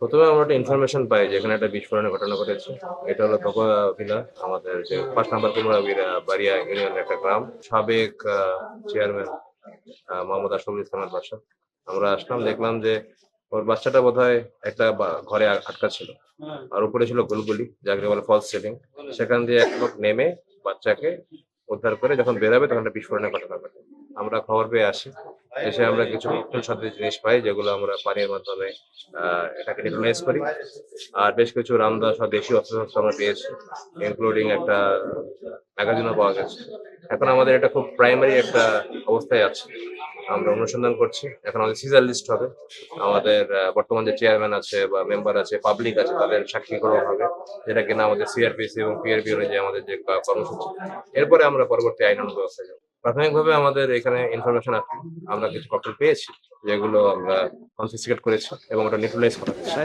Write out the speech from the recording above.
প্রথমে আমরা একটা ইনফরমেশন পাই যে এখানে একটা বিস্ফোরণের ঘটনা ঘটেছে। এটা হলো ধোকা আমাদের যে পাঁচ নাম্বার কুমড়া বাড়িয়া ইউনিয়নের একটা গ্রাম। সাবেক চেয়ারম্যান মোহাম্মদ আশরফুল ইসলামের বাসা। আমরা আসলাম, দেখলাম যে ওর বাচ্চাটা বোধ একটা ঘরে আটকা ছিল। আর উপরে ছিল গুলগুলি, যাকে বলে ফলস সেলিং সেখান দিয়ে এক লোক নেমে বাচ্চাকে উদ্ধার করে যখন বেরাবে, তখন একটা বিস্ফোরণের ঘটনা ঘটে। আমরা খবর পেয়ে আসি। এসে আমরা কিছু সাথে জিনিস পাই, যেগুলো আমরা পানির মাধ্যমে এটাকে নিউট্রালাইজ করি। আর বেশ কিছু রামদা সব দেশীয় অস্ত্রশস্ত্র আমরা পেয়েছি ইনক্লুডিং একটা ম্যাগাজিনও পাওয়া গেছে। এখন আমাদের এটা খুব প্রাইমারি একটা অবস্থায় আছে। আমরা অনুসন্ধান করছি। এখন আমাদের সিজার লিস্ট হবে। আমাদের বর্তমান যে চেয়ারম্যান আছে বা মেম্বার আছে পাবলিক আছে, তাদের সাক্ষী গ্রহণ হবে। যেটা কিনা আমাদের সিআরপিসি এবং পিআরপি অনুযায়ী আমাদের যে কর্মসূচি। এরপরে আমরা পরবর্তী আইন ব্যবস্থায় যাব। প্রাথমিকভাবে আমাদের এখানে ইনফরমেশন আছে আমরা কিছু ককটেল পেয়েছি যেগুলো আমরা কনফিসিকেট করেছি এবং ওটা নিউট্রালাইজ করা হয়েছে।